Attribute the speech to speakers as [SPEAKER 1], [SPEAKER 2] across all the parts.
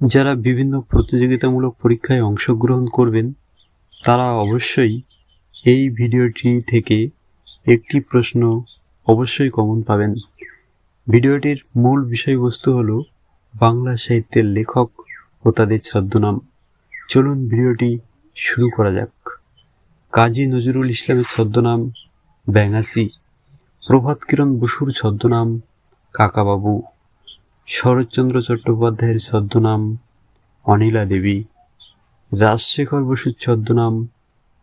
[SPEAKER 1] যারা বিভিন্ন প্রতিযোগিতামূলক পরীক্ষায় অংশগ্রহণ করবেন, তারা অবশ্যই এই ভিডিওটি থেকে একটি প্রশ্ন অবশ্যই কমন পাবেন। ভিডিওটির মূল বিষয়বস্তু হলো বাংলা সাহিত্যের লেখক ও তাদের ছদ্মনাম। চলুন ভিডিওটি শুরু করা যাক। কাজী নজরুল ইসলামের ছদ্মনাম ব্যাঙাসি প্রভাত কিরণ বসুর ছদ্মনাম কাকাবাবু। শরৎচন্দ্র চট্টোপাধ্যায়ের ছদ্মনাম অনিলা দেবী, রাজশেখর বসুর ছদ্মনাম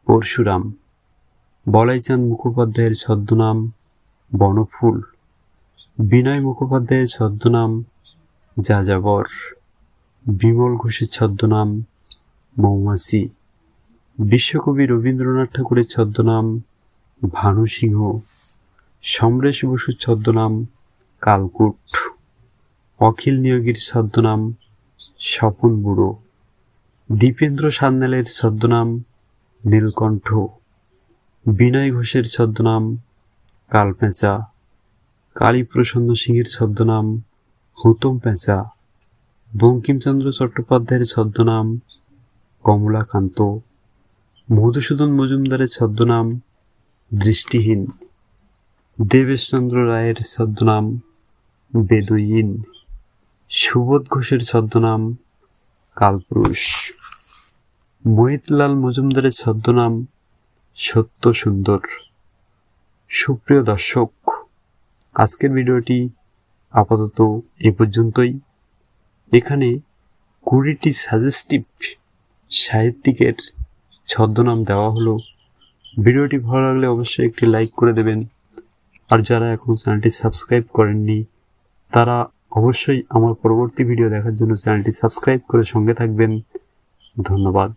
[SPEAKER 1] পরশুরাম, বলাইচাঁদ মুখোপাধ্যায়ের ছদ্মনাম বনফুল, বিনয় মুখোপাধ্যায়ের ছদ্মনাম যাযাবর, বিমল ঘোষের ছদ্মনাম মৌমাছি, বিশ্বকবি রবীন্দ্রনাথ ঠাকুরের ছদ্মনাম ভানু সিংহ, সমরেশ বসুর ছদ্মনাম কালকুট। অখিল নিয়োগীর ছদ্মনাম স্বপন বুড়ো। দীপেন্দ্র সান্যালের ছদ্মনাম নীলকণ্ঠ। বিনয় ঘোষের ছদ্মনাম কালপেঁচা। কালীপ্রসন্ন সিংহের ছদ্মনাম হুতম পেঁচা। বঙ্কিমচন্দ্র চট্টোপাধ্যায়ের ছদ্মনাম কমলাকান্ত। মধুসূদন মজুমদারের ছদ্মনাম দৃষ্টিহীন। দেবেশচন্দ্র রায়ের ছদ্মনাম বেদুইন। সুবোধ ঘোষের ছদ্মনাম কালপুরুষ। মোহিতলাল মজুমদারের ছদ্মনাম সত্য সুন্দর সুপ্রিয় দর্শক, আজকের ভিডিওটি আপাতত এ পর্যন্তই। এখানে কুড়িটি সাজেস্টিভ সাহিত্যিকের ছদ্মনাম দেওয়া হলো। ভিডিওটি ভালো লাগলে অবশ্যই একটি লাইক করে দেবেন। আর যারা এখনও চ্যানেলটি সাবস্ক্রাইব করেননি, তারা অবশ্যই আমার পরবর্তী ভিডিও দেখার জন্য চ্যানেলটি সাবস্ক্রাইব করে সঙ্গে থাকবেন। ধন্যবাদ।